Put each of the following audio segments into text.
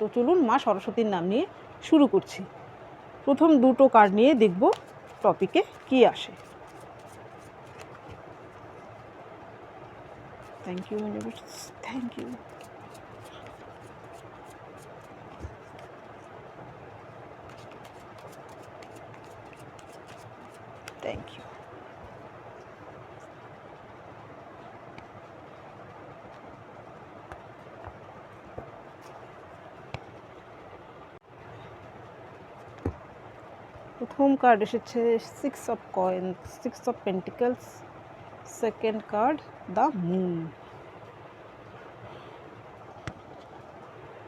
তো চলুন মা সরস্বতীর নাম নিয়ে শুরু করছি। প্রথম দুটো কার্ড নিয়ে দেখব টপিকে কি আসে। Thank you thank you thank you প্রথম কার্ড এসেছে six of coin six of pentacles second card the moon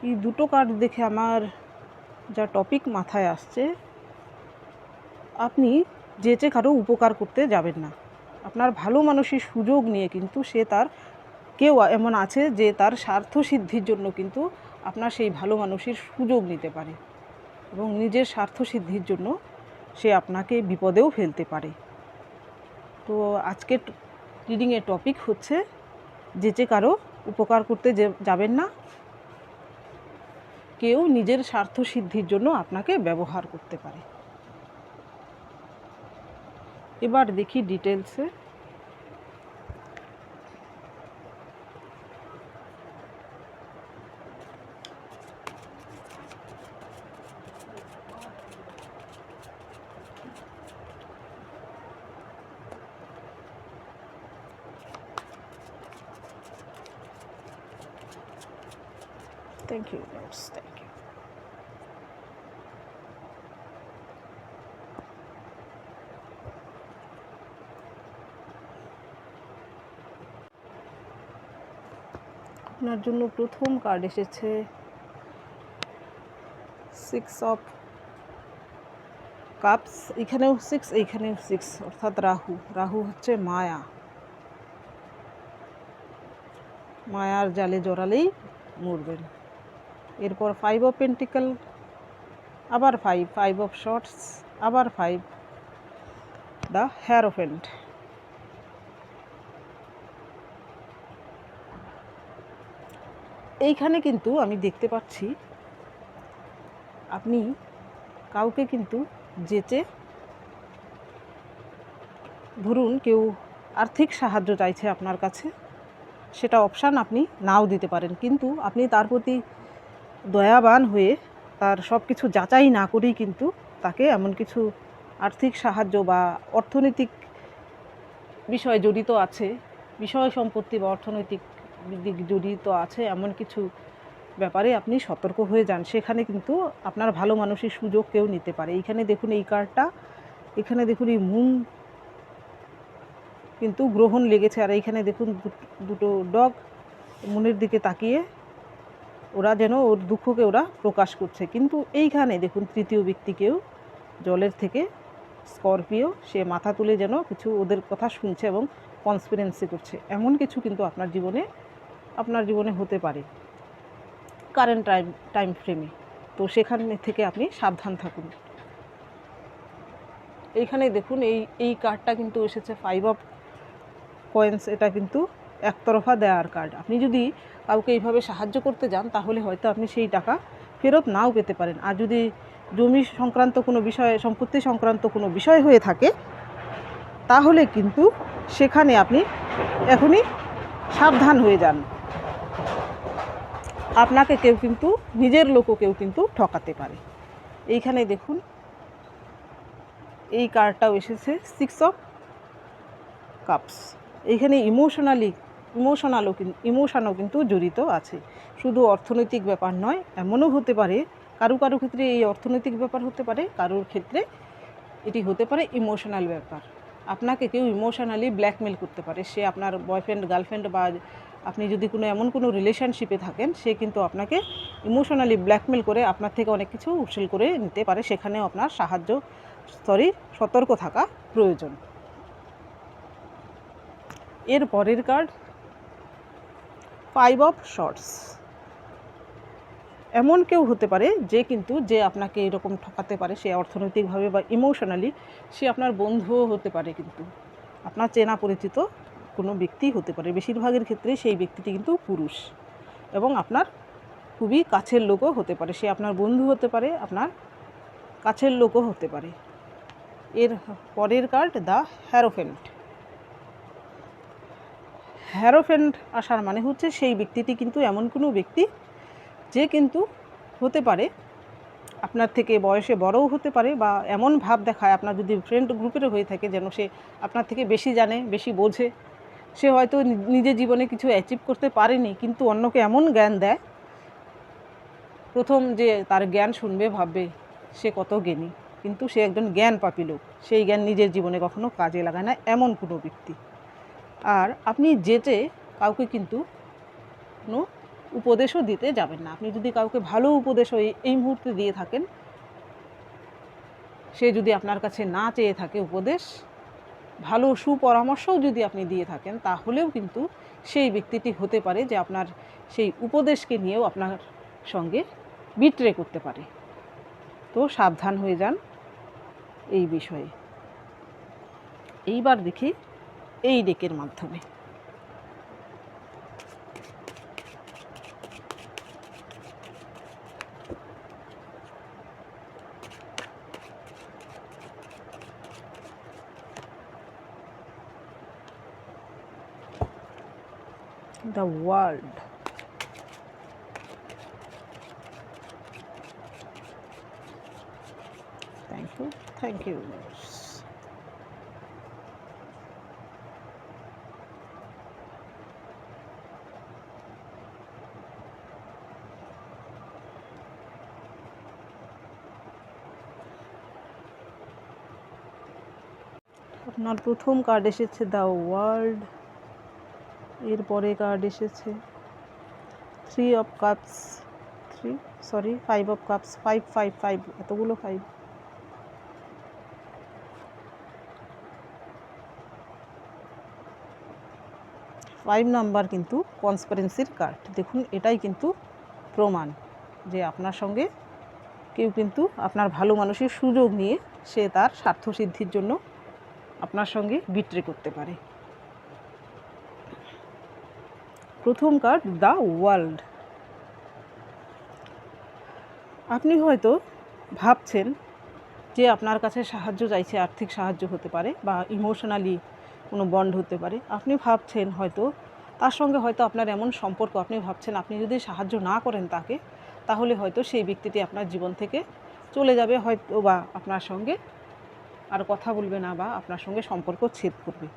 এই দুটো কার্ড দেখে আমার যা টপিক মাথায় আসছে, আপনি যে যেচে কারও উপকার করতে যাবেন না। আপনার ভালো মানুষের সুযোগ নিয়ে কিন্তু সে তার, কেউ এমন আছে যে তার স্বার্থ সিদ্ধির জন্য কিন্তু আপনার সেই ভালো মানুষের সুযোগ নিতে পারে। এবং নিজের স্বার্থ সিদ্ধির জন্য সে আপনাকে বিপদেও ফেলতে পারে। তো আজকের রিডিংয়ের টপিক হচ্ছে যে যে কারও উপকার করতে যাবেন না, কেউ নিজের স্বার্থ সিদ্ধির জন্য আপনাকে ব্যবহার করতে পারে। এবার দেখি ডিটেলসে থ্যাংক ইউ থ্যাংক ইউ আপনার জন্য প্রথম কার্ড এসেছে। সিক্স অফ কাপস এখানেও সিক্স এইখানেও সিক্স অর্থাৎ রাহু। রাহু হচ্ছে মায়া। মায়ার জালে জড়ালেই মরবেন। এরপর ফাইভ অফ পেন্টিক্যাল আবার ফাইভ ফাইভ অফ শর্টস আবার ফাইভ দ্য হ্যারোফেন্ট এইখানে কিন্তু আমি দেখতে পাচ্ছি আপনি কাউকে কিন্তু যেচে ধরুন কেউ আর্থিক সাহায্য চাইছে আপনার কাছে, সেটা অপশান আপনি নাও দিতে পারেন। কিন্তু আপনি তার প্রতি দয়াবান হয়ে তার সব কিছু যাচাই না করেই কিন্তু তাকে এমন কিছু আর্থিক সাহায্য বা অর্থনৈতিক বিষয় জড়িত আছে, বিষয় সম্পত্তি বা অর্থনৈতিক দিক জড়িত আছে, এমন কিছু ব্যাপারে আপনি সতর্ক হয়ে যান। সেখানে কিন্তু আপনার ভালো মানুষের সুযোগ কেউ নিতে পারে। এইখানে দেখুন এই কার্ডটা, এখানে দেখুন এই মুন কিন্তু গ্রহণ লেগেছে। আর এইখানে দেখুন দুটো ডগ মনের দিকে তাকিয়ে ওরা যেন ওর দুঃখকে ওরা প্রকাশ করছে। কিন্তু এইখানে দেখুন তৃতীয় ব্যক্তিকেও জলের থেকে স্করপিও, সে মাথা তুলে যেন কিছু ওদের কথা শুনছে এবং কনসপিরেন্সি করছে। এমন কিছু কিন্তু আপনার জীবনে আপনার জীবনে হতে পারে কারেন্ট টাইম টাইম ফ্রেমে তো সেখান থেকে আপনি সাবধান থাকুন। এইখানে দেখুন, এই এই কার্ডটা কিন্তু এসেছে ফাইভ অফ কয়েন্স এটা কিন্তু একতরফা দেওয়ার কার্ড আপনি যদি কাউকে এইভাবে সাহায্য করতে যান, তাহলে হয়তো আপনি সেই টাকা ফেরত নাও পেতে পারেন। আর যদি জমি সংক্রান্ত কোনো বিষয়ে, সম্পত্তি সংক্রান্ত কোনো বিষয় হয়ে থাকে, তাহলে কিন্তু সেখানে আপনি এখনই সাবধান হয়ে যান। আপনাকে কেউ কিন্তু, নিজের লোকও কেউ কিন্তু ঠকাতে পারে। এইখানে দেখুন, এই কার্ডটাও এসেছে সিক্স অফ কাপস এইখানে ইমোশনালি ইমোশনালও কিন্তু ইমোশনও কিন্তু জড়িত আছে। শুধু অর্থনৈতিক ব্যাপার নয়, এমনও হতে পারে, কারও কারও ক্ষেত্রে এই অর্থনৈতিক ব্যাপার হতে পারে, কারোর ক্ষেত্রে এটি হতে পারে ইমোশনাল ব্যাপার। আপনাকে কেউ ইমোশনালি ব্ল্যাকমেল করতে পারে। সে আপনার বয়ফ্রেন্ড গার্লফ্রেন্ড বা আপনি যদি কোনো এমন কোনো রিলেশনশিপে থাকেন, সে কিন্তু আপনাকে ইমোশনালি ব্ল্যাকমেল করে আপনার থেকে অনেক কিছু উৎসেল করে নিতে পারে। সেখানেও আপনার সাহায্য সরি সতর্ক থাকা প্রয়োজন। এর পরের কার্ড ফাইভ অফ শর্টস এমন কেউ হতে পারে যে কিন্তু যে আপনাকে এরকম ঠকাতে পারে, সে অর্থনৈতিকভাবে বা ইমোশনালি সে আপনার বন্ধুও হতে পারে কিন্তু। আপনার চেনা পরিচিত কোনো ব্যক্তি হতে পারে। বেশিরভাগের ক্ষেত্রে সেই ব্যক্তিটি কিন্তু পুরুষ এবং আপনার খুবই কাছের লোকও হতে পারে। সে আপনার বন্ধু হতে পারে, আপনার কাছের লোকও হতে পারে। এর পরের কার্ড দ্য হ্যারোফেন্ট হ্যারোফেন্ট আসার মানে হচ্ছে সেই ব্যক্তিটি কিন্তু এমন কোনো ব্যক্তি যে কিন্তু হতে পারে, আপনার থেকে বয়সে বড়ও হতে পারে বা এমন ভাব দেখায়। আপনার যদি ফ্রেন্ড গ্রুপেরও হয়ে থাকে যেন সে আপনার থেকে বেশি জানে, বেশি বোঝে। সে হয়তো নিজের জীবনে কিছু অ্যাচিভ করতে পারেনি, কিন্তু অন্যকে এমন জ্ঞান দেয়। প্রথম যে তার জ্ঞান শুনবে, ভাববে সে কত জ্ঞানী, কিন্তু সে একজন জ্ঞান পাপি লোক। সেই জ্ঞান নিজের জীবনে কখনো কাজে লাগায় না, এমন কোনো ব্যক্তি। আর আপনি যেতে কাউকে কিন্তু কোনো উপদেশও দিতে যাবেন না। আপনি যদি কাউকে ভালো উপদেশও এই- এই মুহূর্তে দিয়ে থাকেন, সে যদি আপনার কাছে না চেয়ে থাকে উপদেশ ভালো সুপরামর্শও যদি আপনি দিয়ে থাকেন, তাহলেও কিন্তু সেই ব্যক্তিটি হতে পারে যে আপনার সেই উপদেশকে নিয়েও আপনার সঙ্গে বিট্রে করতে পারে। তো সাবধান হয়ে যান এই বিষয়ে। এইবার দেখি এই ডেকের মাধ্যমে। the world thank you thank you আপনার প্রথম কার্ড এসেছে দ্য ওয়ার্ল্ড এরপরে কার্ড এসেছে। Three of cups three sorry five of cups five five five এতগুলো ফাইভ ফাইভ নাম্বার কিন্তু কনসপারেন্সির কার্ড দেখুন, এটাই কিন্তু প্রমাণ যে আপনার সঙ্গে কেউ কিন্তু আপনার ভালো মানুষের সুযোগ নিয়ে সে তার স্বার্থসিদ্ধির জন্য আপনার সঙ্গে বিট্রে করতে পারে। প্রথম কার্ড, দ্য ওয়ার্ল্ড। আপনি হয়তো ভাবছেন যে আপনার কাছে সাহায্য চাইছে, আর্থিক সাহায্য হতে পারে বা ইমোশনালি কোনো বন্ড হতে পারে। আপনি ভাবছেন হয়তো, তার সঙ্গে হয়তো আপনার এমন সম্পর্ক, আপনি ভাবছেন আপনি যদি সাহায্য না করেন তাকে, তাহলে হয়তো সেই ব্যক্তিটি আপনার জীবন থেকে চলে যাবে, হয়তো বা আপনার সঙ্গে আর কথা বলবে না বা আপনার সঙ্গে সম্পর্ক ছেদ করবে।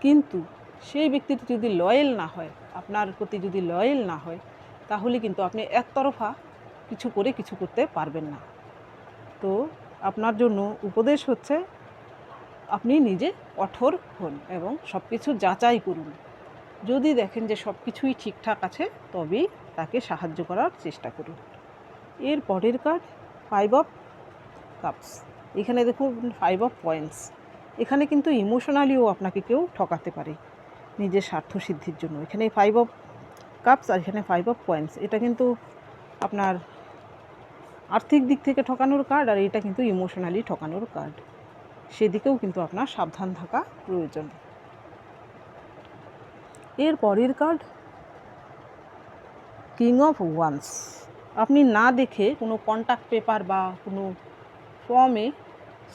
কিন্তু সেই ব্যক্তিটি যদি লয়েল না হয় আপনার প্রতি যদি লয়েল না হয়, তাহলে কিন্তু আপনি একতরফা কিছু করে কিছু করতে পারবেন না। তো আপনার জন্য উপদেশ হচ্ছে, আপনি নিজে কঠোর হন এবং সব কিছু যাচাই করুন। যদি দেখেন যে সব কিছুই ঠিকঠাক আছে, তবেই তাকে সাহায্য করার চেষ্টা করুন। এর পরের কার্ড ফাইভ অফ কাপস এখানে দেখুন ফাইভ অফ পয়েন্টস এখানে কিন্তু ইমোশনালিও আপনাকে কেউ ঠকাতে পারে। নিজের স্বার্থ সিদ্ধির জন্য। এখানে ফাইভ অফ কাপস আর এখানে ফাইভ অফ পয়েন্টস এটা কিন্তু আপনার আর্থিক দিক থেকে ঠকানোর কার্ড আর এটা কিন্তু ইমোশনালি ঠকানোর কার্ড সেদিকেও কিন্তু আপনার সাবধান থাকা প্রয়োজন। এর পরের কার্ড কিং অফ ওয়ান্স আপনি না দেখে কোনো কন্ট্যাক্ট পেপার বা কোনো ফর্মে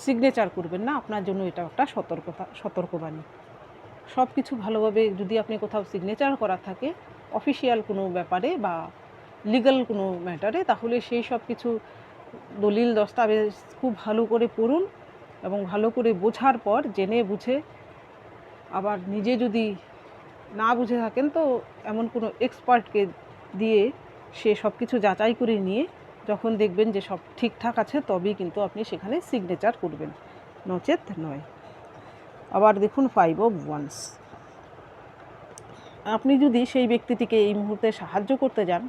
সিগনেচার করবেন না। আপনার জন্য এটা একটা সতর্কতা, সতর্কবাণী। সব কিছু ভালোভাবে যদি আপনি কোথাও সিগনেচার করা থাকে অফিসিয়াল কোনো ব্যাপারে বা লিগ্যাল কোনো ম্যাটারে তাহলে সেই সব কিছু দলিল, দস্তাবেজ খুব ভালো করে পড়ুন এবং ভালো করে বোঝার পর জেনে বুঝে আবার নিজে যদি না বুঝে থাকেন, তো এমন কোনো এক্সপার্টকে দিয়ে সে সব কিছু যাচাই করে নিয়ে যখন দেখবেন যে সব ঠিকঠাক আছে, তবেই কিন্তু আপনি সেখানে সিগনেচার করবেন। নচেত নয়। আবার দেখুন ফাইভ অফ ওয়ান্স আপনি যদি সেই ব্যক্তিটিকে এই মুহূর্তে সাহায্য করতে যান,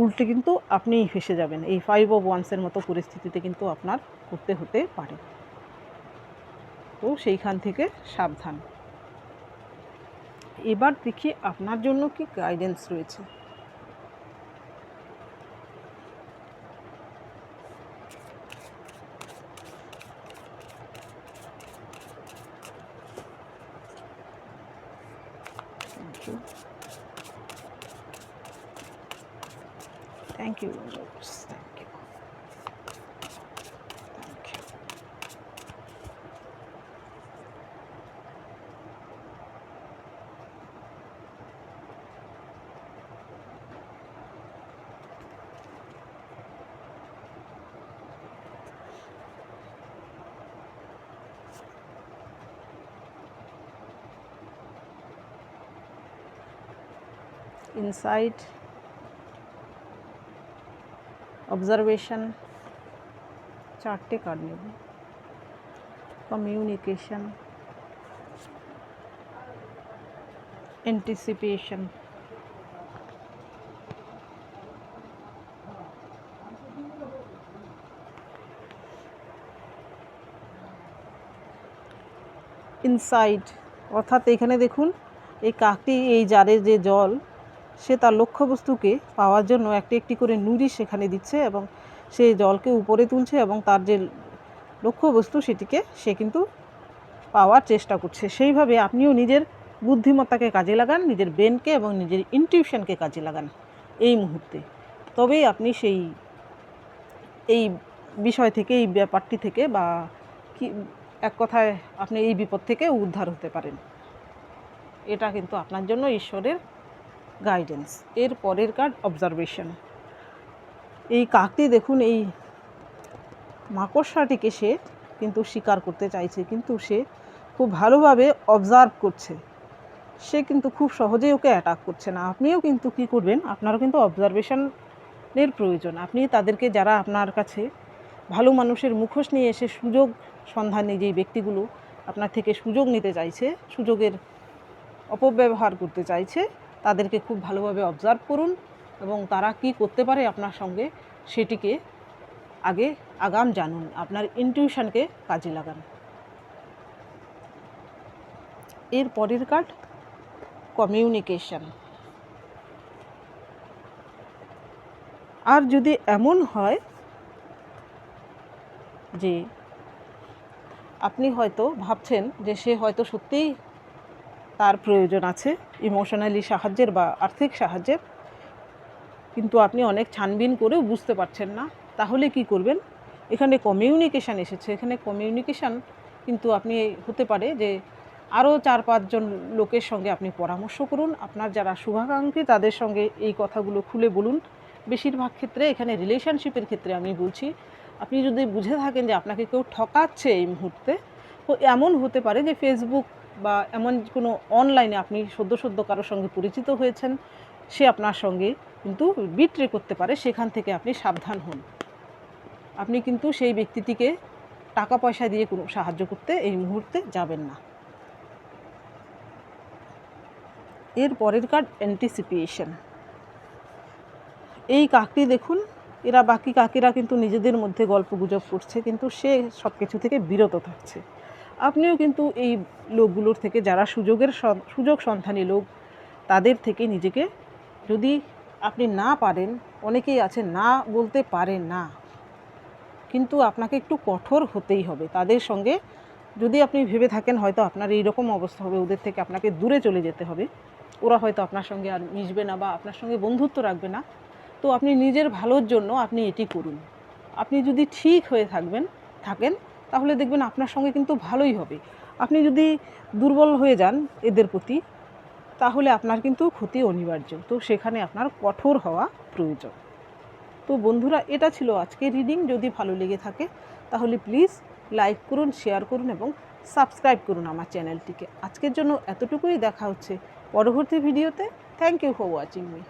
উল্টে কিন্তু আপনিই ফেসে যাবেন। এই ফাইভ অফ ওয়ান্সের মতো পরিস্থিতিতে কিন্তু আপনার করতে হতে পারে। তো সেইখান থেকে সাবধান। এবার দেখি আপনার জন্য কি গাইডেন্স রয়েছে। Inside অবজারভেশন চারটে কার্ড নেব কমিউনিকেশন অ্যান্টিসিপেশন ইনসাইড অর্থাৎ এখানে দেখুন এই কাকটি এই জারের যে জল সে তার লক্ষ্যবস্তুকে পাওয়ার জন্য একটি একটি করে নুড়ি সেখানে দিচ্ছে এবং সে জলকে উপরে তুলছে এবং তার যে লক্ষ্যবস্তু সেটিকে সে কিন্তু পাওয়ার চেষ্টা করছে। সেইভাবে আপনিও নিজের বুদ্ধিমত্তাকে কাজে লাগান, নিজের ব্রেনকে এবং নিজের ইনটিউশনকে কাজে লাগান এই মুহূর্তে। তবেই আপনি সেই, এই বিষয় থেকে, এই ব্যাপারটি থেকে বা কি, এক কথায় আপনি এই বিপদ থেকে উদ্ধার হতে পারেন। এটা কিন্তু আপনার জন্য ঈশ্বরের গাইডেন্স এর পরের কার্ড অবজারভেশন এই কাকটি দেখুন, এই মাকড়সাটিকে সে কিন্তু শিকার করতে চাইছে, কিন্তু সে খুব ভালোভাবে অবজার্ভ করছে। সে কিন্তু খুব সহজেই ওকে অ্যাটাক করছে না। আপনিও কিন্তু কী করবেন? আপনারও কিন্তু অবজারভেশনের প্রয়োজন। আপনি তাদেরকে যারা আপনার কাছে ভালো মানুষের মুখোশ নিয়ে এসে সুযোগ সন্ধানে যেই ব্যক্তিগুলো আপনার থেকে সুযোগ নিতে চাইছে, সুযোগের অপব্যবহার করতে চাইছে তাদেরকে খুব ভালোভাবে অবজার্ভ করুন এবং তারা কি করতে পারে আপনার সঙ্গে সেটিকে আগে আগাম জানুন, আপনার ইনটিউশনকে কাজে লাগান। এর পরের কার্ড কমিউনিকেশন আর যদি এমন হয় যে আপনি হয়তো ভাবছেন যে সে হয়তো সত্যিই তার প্রয়োজন আছে ইমোশনালি সাহায্যের বা আর্থিক সাহায্যের। কিন্তু আপনি অনেক ছানবিন করেও বুঝতে পারছেন না, তাহলে কি করবেন? এখানে কমিউনিকেশান এসেছে। এখানে কমিউনিকেশান কিন্তু আপনি হতে পারে যে আরও চার পাঁচজন লোকের সঙ্গে আপনি পরামর্শ করুন। আপনার যারা শুভাকাঙ্ক্ষী, তাদের সঙ্গে এই কথাগুলো খুলে বলুন। বেশিরভাগ ক্ষেত্রে এখানে রিলেশনশিপের ক্ষেত্রে আমি বলছি, আপনি যদি বুঝে থাকেন যে আপনাকে কেউ ঠকাচ্ছে এই মুহূর্তে এমন হতে পারে যে ফেসবুক বা এমন কোনো অনলাইনে আপনি সদ্য সদ্য কারোর সঙ্গে পরিচিত হয়েছেন, সে আপনার সঙ্গে কিন্তু বিট্রে করতে পারে, সেখান থেকে আপনি সাবধান হন। আপনি কিন্তু সেই ব্যক্তিটিকে টাকা পয়সা দিয়ে কোনো সাহায্য করতে এই মুহূর্তে যাবেন না। এর পরের কার্ড অ্যান্টিসিপিয়েশন এই কাকটি দেখুন, এরা বাকি কাকিরা কিন্তু নিজেদের মধ্যে গল্প গুজব করছে, কিন্তু সে সব কিছু থেকে বিরত থাকছে। আপনিও কিন্তু এই লোকগুলোর থেকে যারা সুযোগের সুযোগ সন্ধানী লোক, তাদের থেকে নিজেকে যদি আপনি না পারেন, অনেকেই আছে না বলতে পারেন না। কিন্তু আপনাকে একটু কঠোর হতেই হবে। তাদের সঙ্গে যদি আপনি ভেবে থাকেন, হয়তো আপনার এই রকম অবস্থা হবে, ওদের থেকে আপনাকে দূরে চলে যেতে হবে। ওরা হয়তো আপনার সঙ্গে আর মিশবে না বা আপনার সঙ্গে বন্ধুত্ব রাখবে না। তো আপনি নিজের ভালোর জন্য আপনি এটি করুন। আপনি যদি ঠিক হয়ে থাকবেন, থাকেন তাহলে দেখবেন আপনার সঙ্গে কিন্তু ভালোই হবে। আপনি যদি দুর্বল হয়ে যান এদের প্রতি, তাহলে আপনার কিন্তু ক্ষতি অনিবার্য। তো সেখানে আপনার কঠোর হওয়া প্রয়োজন। তো বন্ধুরা, এটা ছিল আজকের রিডিং। যদি ভালো লেগে থাকে, তাহলে প্লিজ লাইক করুন, শেয়ার করুন এবং সাবস্ক্রাইব করুন আমার চ্যানেলটিকে। আজকের জন্য এতটুকুই। দেখা হচ্ছে পরবর্তী ভিডিওতে। Thank you for watching me